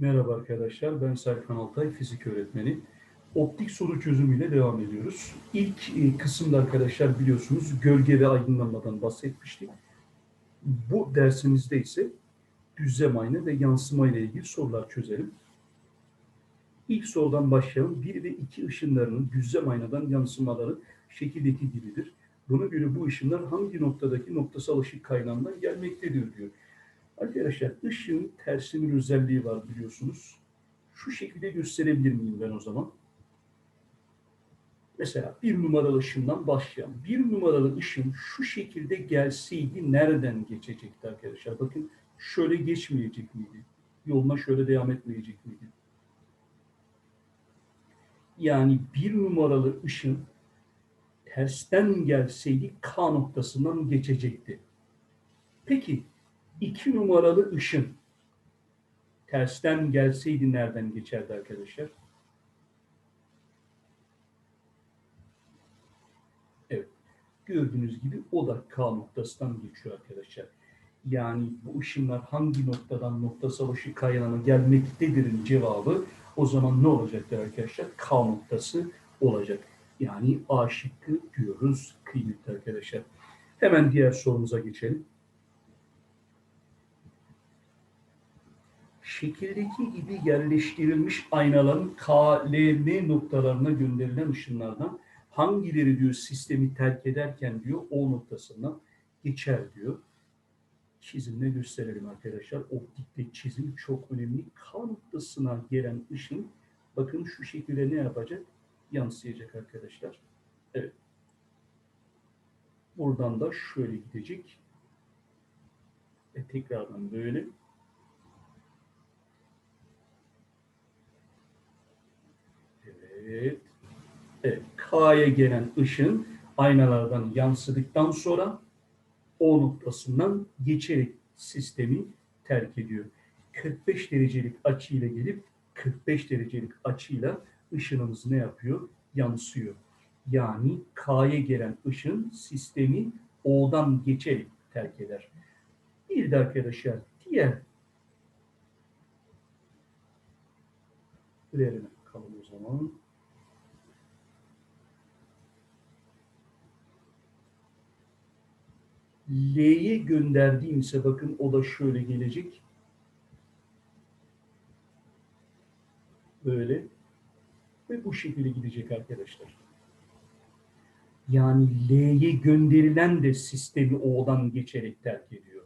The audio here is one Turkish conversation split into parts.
Merhaba arkadaşlar, ben Serkan Altay, fizik öğretmeni. Optik soru çözümüyle devam ediyoruz. İlk e, kısımda arkadaşlar biliyorsunuz gölge ve aydınlanmadan bahsetmiştik. Bu dersimizde ise düzlem ayna ve yansıma ile ilgili sorular çözelim. İlk sorudan başlayalım. 1 ve 2 ışınlarının düzlem aynadan yansımaları şekildeki gibidir. Buna göre bu ışınlar hangi noktadaki noktasal ışık kaynağından gelmektedir diyor. Arkadaşlar ışığın tersinin özelliği var biliyorsunuz. Şu şekilde gösterebilir miyim ben o zaman? Mesela bir numaralı ışından başlayalım. Bir numaralı ışın şu şekilde gelseydi nereden geçecekti arkadaşlar? Bakın şöyle geçmeyecek miydi? Yoluna şöyle devam etmeyecek miydi? Yani bir numaralı ışın tersten gelseydi K noktasından geçecekti. Peki iki numaralı ışın tersten gelseydi nereden geçerdi arkadaşlar? Evet. Gördüğünüz gibi o da K noktasından geçiyor arkadaşlar. Yani bu ışınlar hangi noktadan noktasal ışık kaynağına gelmektedirin cevabı o zaman ne olacaktır arkadaşlar? K noktası olacak. Yani A şıkkı diyoruz kıymetli arkadaşlar. Hemen diğer sorumuza geçelim. Şekildeki gibi yerleştirilmiş aynaların KLM noktalarına gönderilen ışınlardan hangileri diyor sistemi terk ederken diyor O noktasından geçer diyor. Çizimle gösterelim arkadaşlar. Optikte çizim çok önemli. K noktasına gelen ışın bakın şu şekilde ne yapacak? Yansıyacak arkadaşlar. Evet. Buradan da şöyle gidecek. Ve tekrardan böyle. Evet. Evet. K'ya gelen ışın aynalardan yansıdıktan sonra O noktasından geçerek sistemi terk ediyor. 45 derecelik açıyla gelip 45 derecelik açıyla ışınımız ne yapıyor? Yansıyor. Yani K'ya gelen ışın sistemi O'dan geçerek terk eder. Bir de arkadaşlar diğer Diğerine bakalım o zaman. L'ye gönderdiğim ise bakın o da şöyle gelecek. Böyle. Ve bu şekilde gidecek arkadaşlar. Yani L'ye gönderilen de sistemi O'dan geçerek terk ediyor.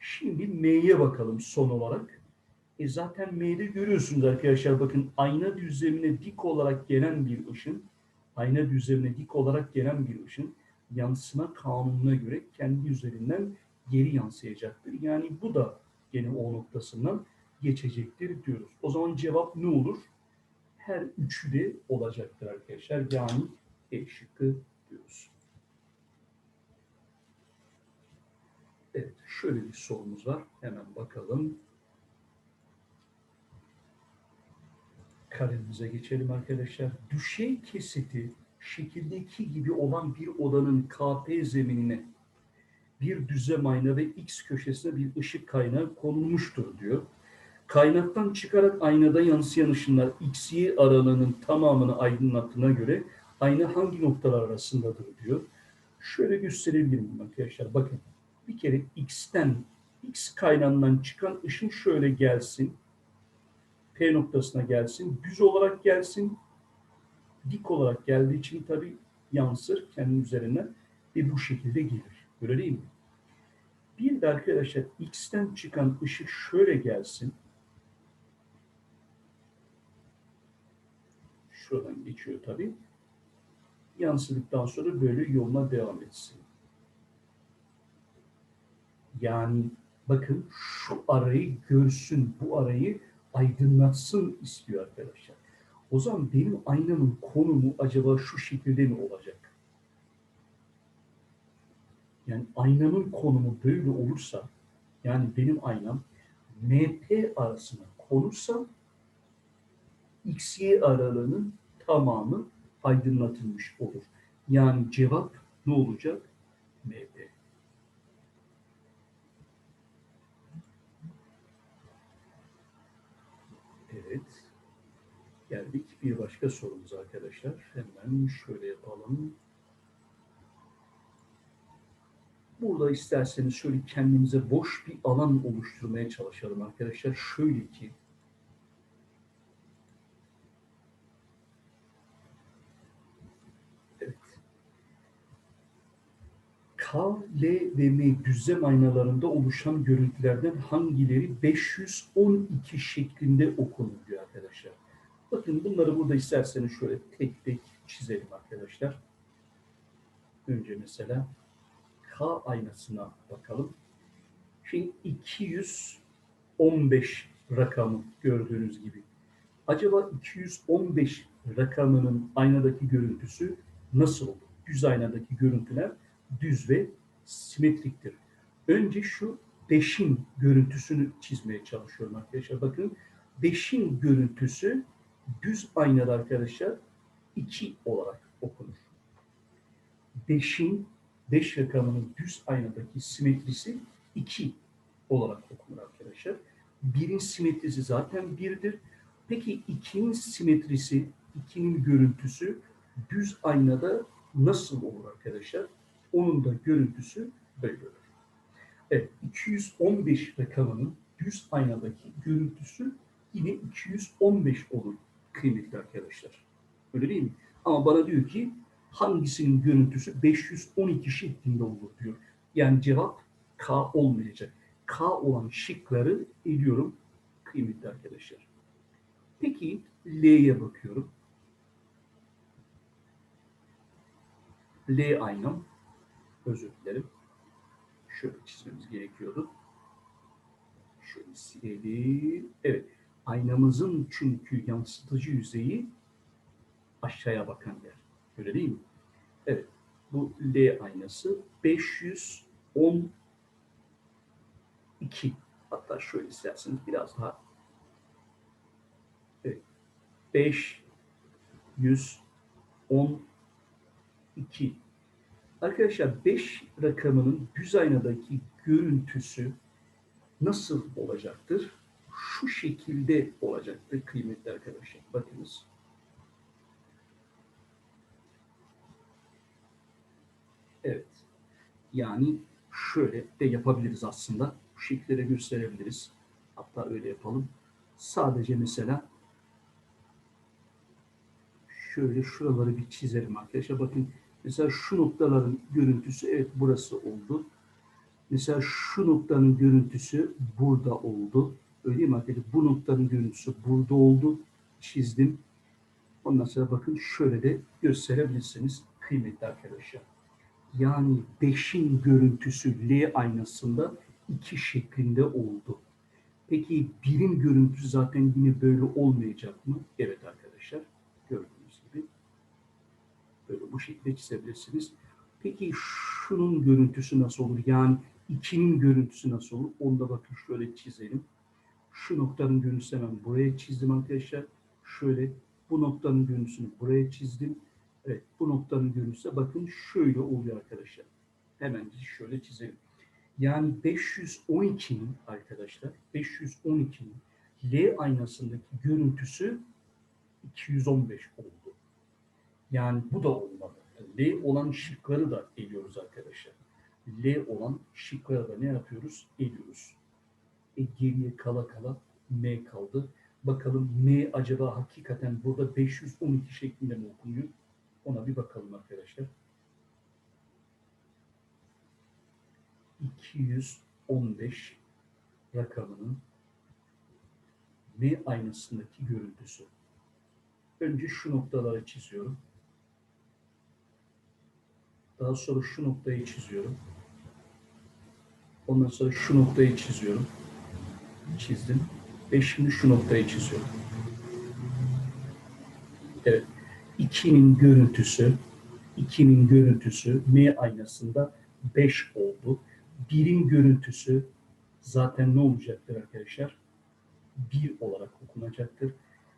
Şimdi M'ye bakalım son olarak. E zaten M'de görüyorsunuz arkadaşlar bakın ayna düzlemine dik olarak gelen bir ışın, ayna düzlemine dik olarak gelen bir ışın yansıma kanununa göre kendi üzerinden geri yansıyacaktır. Yani bu da gene O noktasından geçecektir diyoruz. O zaman cevap ne olur? Her üçü de olacaktır arkadaşlar. Yani E şıkkı diyoruz. Evet, şöyle bir sorumuz var. Hemen bakalım. Kalemimize geçelim arkadaşlar. Düşey kesiti şekildeki gibi olan bir odanın KP zeminine bir düzlem ayna ve X köşesine bir ışık kaynağı konulmuştur diyor. Kaynaktan çıkarak aynada yansıyan ışınlar X-Y aralığının tamamını aydınlattığına göre ayna hangi noktalar arasındadır diyor. Şöyle gösterebilirim arkadaşlar. Bakın bir kere X'ten X kaynağından çıkan ışın şöyle gelsin. P noktasına gelsin. Düz olarak gelsin. Dik olarak geldiği için tabii yansır kendi üzerine ve bu şekilde gelir. Öyle değil mi? Bir de arkadaşlar X'ten çıkan ışık şöyle gelsin. Şuradan geçiyor tabii. Yansıdıktan sonra böyle yoluna devam etsin. Yani bakın şu arayı görsün, bu arayı aydınlatsın istiyor arkadaşlar. O zaman benim aynamın konumu acaba şu şekilde mi olacak? Yani aynamın konumu böyle olursa, yani benim aynam MP arasına konursa XY aralığının tamamı aydınlatılmış olur. Yani cevap ne olacak? MP. Geldik bir başka sorumuz arkadaşlar. Hemen şöyle yapalım. Burada isterseniz şöyle kendimize boş bir alan oluşturmaya çalışalım arkadaşlar. Şöyle ki Evet. K, L ve M düzlem aynalarında oluşan görüntülerden hangileri 512 şeklinde okunur diyor arkadaşlar. Bakın bunları burada isterseniz şöyle tek tek çizelim arkadaşlar. Önce mesela K aynasına bakalım. Şimdi 215 rakamı gördüğünüz gibi. Acaba 215 rakamının aynadaki görüntüsü nasıl olur? Düz aynadaki görüntüler düz ve simetriktir. Önce şu 5'in görüntüsünü çizmeye çalışıyorum arkadaşlar. Bakın 5'in görüntüsü düz aynada arkadaşlar 2 olarak okunur. 5'in 5 rakamının düz aynadaki simetrisi 2 olarak okunur arkadaşlar. 1'in simetrisi zaten 1'dir. Peki 2'nin simetrisi, 2'nin görüntüsü düz aynada nasıl olur arkadaşlar? Onun da görüntüsü böyle olur. Evet, 215 rakamının düz aynadaki görüntüsü yine 215 olur kıymetli arkadaşlar. Öyle değil mi? Ama bana diyor ki hangisinin görüntüsü 512 şeklinde olur diyor. Yani cevap K olmayacak. K olan şıkları ediyorum kıymetli arkadaşlar. Peki L'ye bakıyorum. L aynam. Özür dilerim. Şöyle çizmemiz gerekiyordu. Şöyle silelim. Evet. Aynamızın çünkü yansıtıcı yüzeyi aşağıya bakan yer. Öyle değil mi? Evet. Bu L aynası 512 hatta şöyle isterseniz biraz daha evet. 512 Arkadaşlar 5 rakamının düz aynadaki görüntüsü nasıl olacaktır? Şu şekilde olacaktır kıymetli arkadaşlar. Bakınız. Evet. Yani şöyle de yapabiliriz aslında. Bu şekilde gösterebiliriz. Hatta öyle yapalım. Sadece mesela şöyle şuraları bir çizelim arkadaşlar. Bakın mesela şu noktaların görüntüsü evet burası oldu. Mesela şu noktanın görüntüsü burada oldu. Öyle değil mi arkadaşlar? Bu noktanın görüntüsü burada oldu. Çizdim. Ondan sonra bakın şöyle de gösterebilirsiniz kıymetli arkadaşlar. Yani 5'in görüntüsü L aynasında 2 şeklinde oldu. Peki 1'in görüntüsü zaten yine böyle olmayacak mı? Evet arkadaşlar. Gördüğünüz gibi. Böyle bu şekilde çizebilirsiniz. Peki şunun görüntüsü nasıl olur? Yani 2'nin görüntüsü nasıl olur? Onu da bakın şöyle çizelim. Şu noktanın görüntüsü hemen buraya çizdim arkadaşlar. Şöyle bu noktanın görüntüsünü buraya çizdim. Evet bu noktanın görüntüsü bakın şöyle oluyor arkadaşlar. Hemen şöyle çizelim. Yani 512'nin arkadaşlar 512'nin L aynasındaki görüntüsü 215 oldu. Yani bu da olmalı. L olan şıkları da eliyoruz arkadaşlar. L olan şıkları da ne yapıyoruz? Eliyoruz. E geriye kala kala M kaldı. Bakalım M acaba hakikaten burada 512 şeklinde mi okunuyor? Ona bir bakalım arkadaşlar. 215 rakamının M aynasındaki görüntüsü. Önce şu noktaları çiziyorum. Daha sonra şu noktayı çiziyorum. Ondan sonra şu noktayı çiziyorum. Çizdim. Ve şimdi şu noktayı çiziyorum. Evet. 2'nin görüntüsü 2'nin görüntüsü M aynasında 5 oldu. 1'in görüntüsü zaten ne olacaktır arkadaşlar? 1 olarak okunacaktır.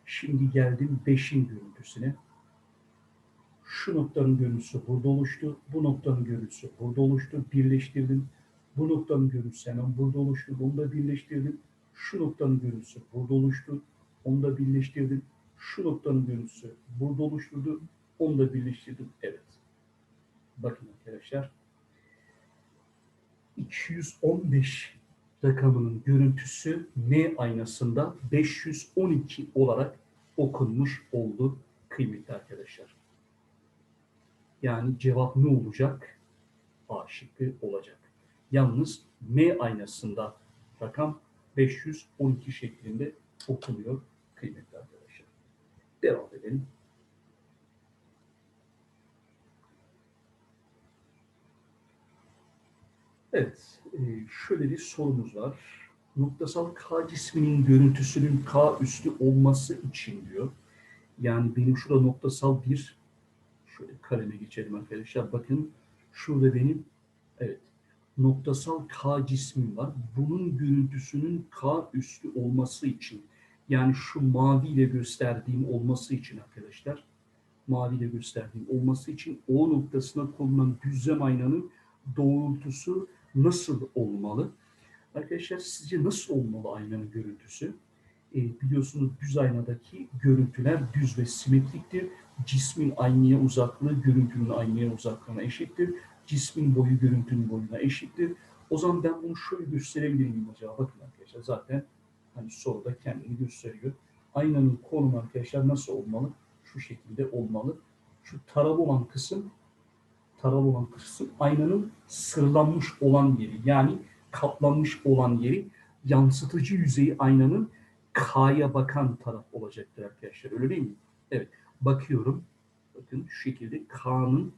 Şimdi geldim 5'in görüntüsüne. Şu noktanın görüntüsü burada oluştu. Bu noktanın görüntüsü burada oluştu. Birleştirdim. Bu noktanın görüntüsü hemen burada oluştu. Onu da birleştirdim. Şu noktanın görüntüsü burada oluştu. Onu da birleştirdim. Şu noktanın görüntüsü burada oluşturdu. Onu da birleştirdim. Evet. Bakın arkadaşlar. 215 rakamının görüntüsü M aynasında 512 olarak okunmuş oldu kıymetli arkadaşlar. Yani cevap ne olacak? A şıkkı olacak. Yalnız M aynasında rakam 512 şeklinde okunuyor kıymetli arkadaşlar. Devam edelim. Evet, e, şöyle bir sorumuz var. Noktasal K cisminin görüntüsünün K üstü olması için diyor. Yani benim şurada noktasal bir, şöyle kaleme geçelim arkadaşlar. Bakın şurada benim, evet, noktasal K cismim var. Bunun görüntüsünün K üstü olması için, yani şu maviyle gösterdiğim olması için arkadaşlar, maviyle gösterdiğim olması için O noktasına konulan düzlem aynanın doğrultusu nasıl olmalı? Arkadaşlar sizce nasıl olmalı aynanın görüntüsü? E, biliyorsunuz düz aynadaki görüntüler düz ve simetriktir. Cismin aynaya uzaklığı görüntünün aynaya uzaklığına eşittir. Cismin boyu görüntünün boyuna eşittir. O zaman ben bunu şöyle gösterebilir miyim acaba? Bakın arkadaşlar zaten hani soruda kendini gösteriyor. Aynanın konumu arkadaşlar nasıl olmalı? Şu şekilde olmalı. Şu taralı olan kısım taralı olan kısım aynanın sırlanmış olan yeri yani kaplanmış olan yeri yansıtıcı yüzeyi aynanın K'ya bakan taraf olacaktır arkadaşlar. Öyle değil mi? Evet. Bakıyorum. Bakın şu şekilde K'nın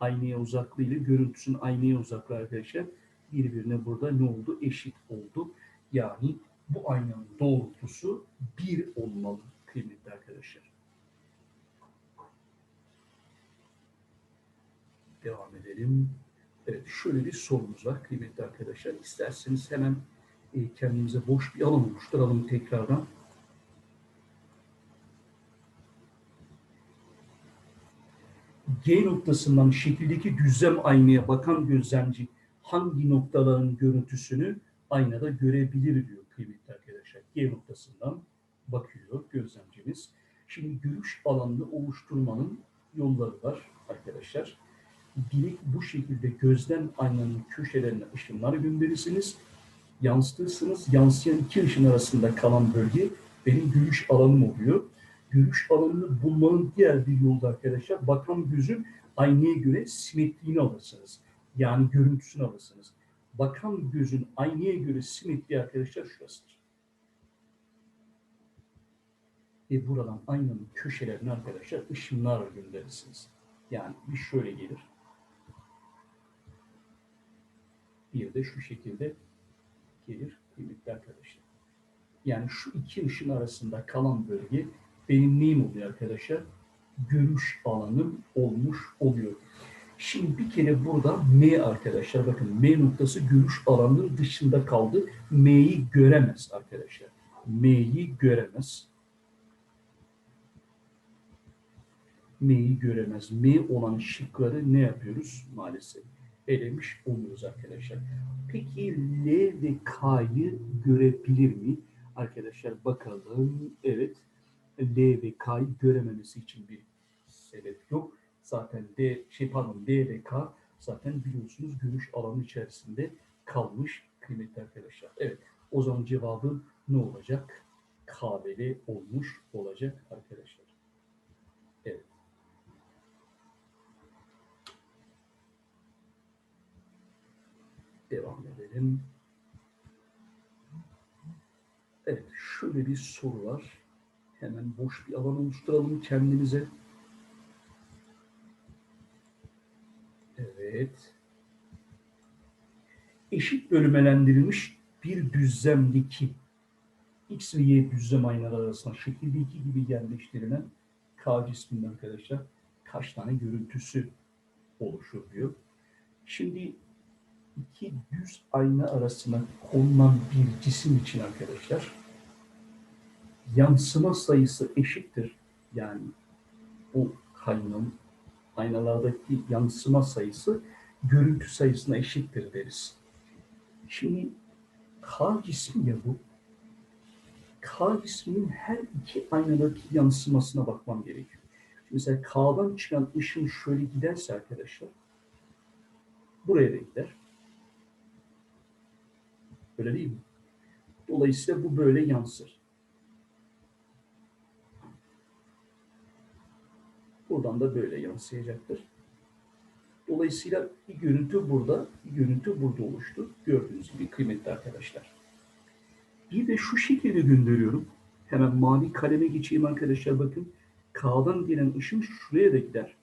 aynaya uzaklığı ile görüntüsünün aynaya uzaklığı arkadaşlar birbirine burada ne oldu? Eşit oldu. Yani bu aynanın doğrultusu bir olmalı kıymetli arkadaşlar. Devam edelim. Evet, şöyle bir sorumuz var kıymetli arkadaşlar. İsterseniz hemen e, kendimize boş bir alan oluşturalım tekrardan. G noktasından şekildeki düzlem aynaya bakan gözlemci hangi noktaların görüntüsünü aynada görebilir diyor kıymetli arkadaşlar. G noktasından bakıyor gözlemcimiz. Şimdi görüş alanını oluşturmanın yolları var arkadaşlar direkt bu şekilde gözlem aynanın köşelerine ışınlar gönderirsiniz. Yansıtırsınız. Yansıyan iki ışın arasında kalan bölge benim görüş alanım oluyor. Görüş alanını bulmanın diğer bir yolu da arkadaşlar bakan gözün aynaya göre simetriğini alırsınız. Yani görüntüsünü alırsınız. Bakan gözün aynaya göre simetriği arkadaşlar şurasıdır. Ve buradan aynanın köşelerine arkadaşlar ışınlar gönderirsiniz. Yani bir şöyle gelir. Bir de şu şekilde gelir kıymetli arkadaşlar. Yani şu iki ışın arasında kalan bölge benim neyim oluyor arkadaşlar? Görüş alanım olmuş oluyor. Şimdi bir kere burada M arkadaşlar bakın M noktası görüş alanının dışında kaldı. M'yi göremez arkadaşlar. M'yi göremez. M'yi göremez. M olan şıkları ne yapıyoruz? Maalesef elemiş oluyoruz arkadaşlar. Peki L ve K'yı görebilir mi? Arkadaşlar bakalım. Evet. L ve K'yı görememesi için bir sebep yok. Zaten D, şey pardon D ve K zaten biliyorsunuz görüş alanı içerisinde kalmış kıymetli arkadaşlar. Evet. O zaman cevabı ne olacak? K ve L olmuş olacak arkadaşlar. Evet. Devam edelim. Evet, şöyle bir soru var. Hemen boş bir alan oluşturalım kendimize. Evet. Eşit bölümelendirilmiş bir düzlemdeki X ve Y düzlem aynaları arasında şekildeki gibi yerleştirilen K cisminin arkadaşlar kaç tane görüntüsü oluşur diyor. Şimdi iki düz ayna arasına konulan bir cisim için arkadaşlar yansıma sayısı eşittir. Yani bu kaynağın aynalardaki yansıma sayısı görüntü sayısına eşittir deriz. Şimdi K cismi ya bu. K cisminin her iki aynadaki yansımasına bakmam gerekiyor. Mesela K'dan çıkan ışın şöyle giderse arkadaşlar buraya da gider. Öyle değil mi? Dolayısıyla bu böyle yansır. Buradan da böyle yansıyacaktır. Dolayısıyla bir görüntü burada, bir görüntü burada oluştu. Gördüğünüz gibi kıymetli arkadaşlar. Bir de şu şekilde gönderiyorum. Hemen mavi kaleme geçeyim arkadaşlar bakın. K'dan gelen ışın şuraya da gider.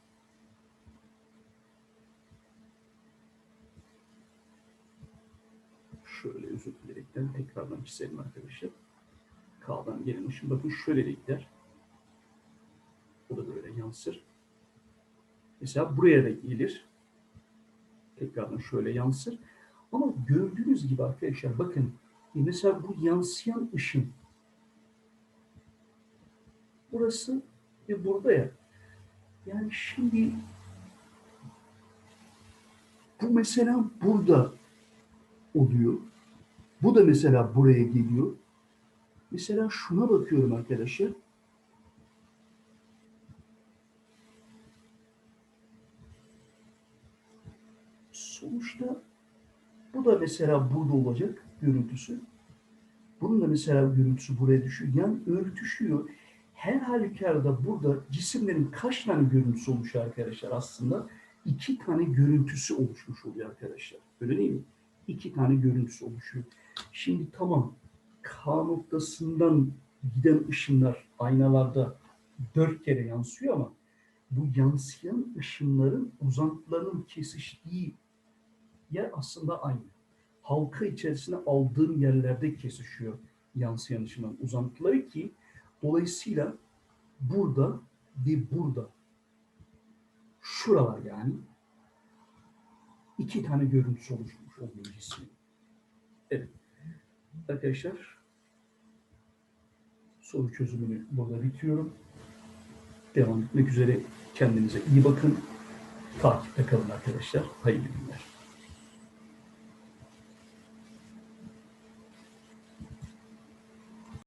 Şöyle özür dileyerekten tekrardan çizelim arkadaşlar. K'dan gelen ışın bakın şöyle de gider. Bu da böyle yansır. Mesela buraya da gelir. Tekrardan şöyle yansır. Ama gördüğünüz gibi arkadaşlar bakın mesela bu yansıyan ışın burası ve burada ya. Yani şimdi bu mesela burada oluyor. Bu da mesela buraya geliyor. Mesela şuna bakıyorum arkadaşlar. Sonuçta bu da mesela burada olacak görüntüsü. Bunun da mesela görüntüsü buraya düşüyor. Yani örtüşüyor. Her halükarda burada cisimlerin kaç tane görüntüsü oluşuyor arkadaşlar aslında? iki tane görüntüsü oluşmuş oluyor arkadaşlar. Öyle değil mi? İki tane görüntüsü oluşuyor. Şimdi tamam K noktasından giden ışınlar aynalarda dört kere yansıyor ama bu yansıyan ışınların uzantılarının kesiştiği yer aslında aynı. Halka içerisine aldığım yerlerde kesişiyor yansıyan ışınların uzantıları ki dolayısıyla burada ve burada şuralar yani iki tane görüntüsü oluşmuş oluyor cismin. Evet. Arkadaşlar soru çözümünü burada bitiyorum. Devam etmek üzere. Kendinize iyi bakın. Takipte kalın arkadaşlar. Hayırlı günler.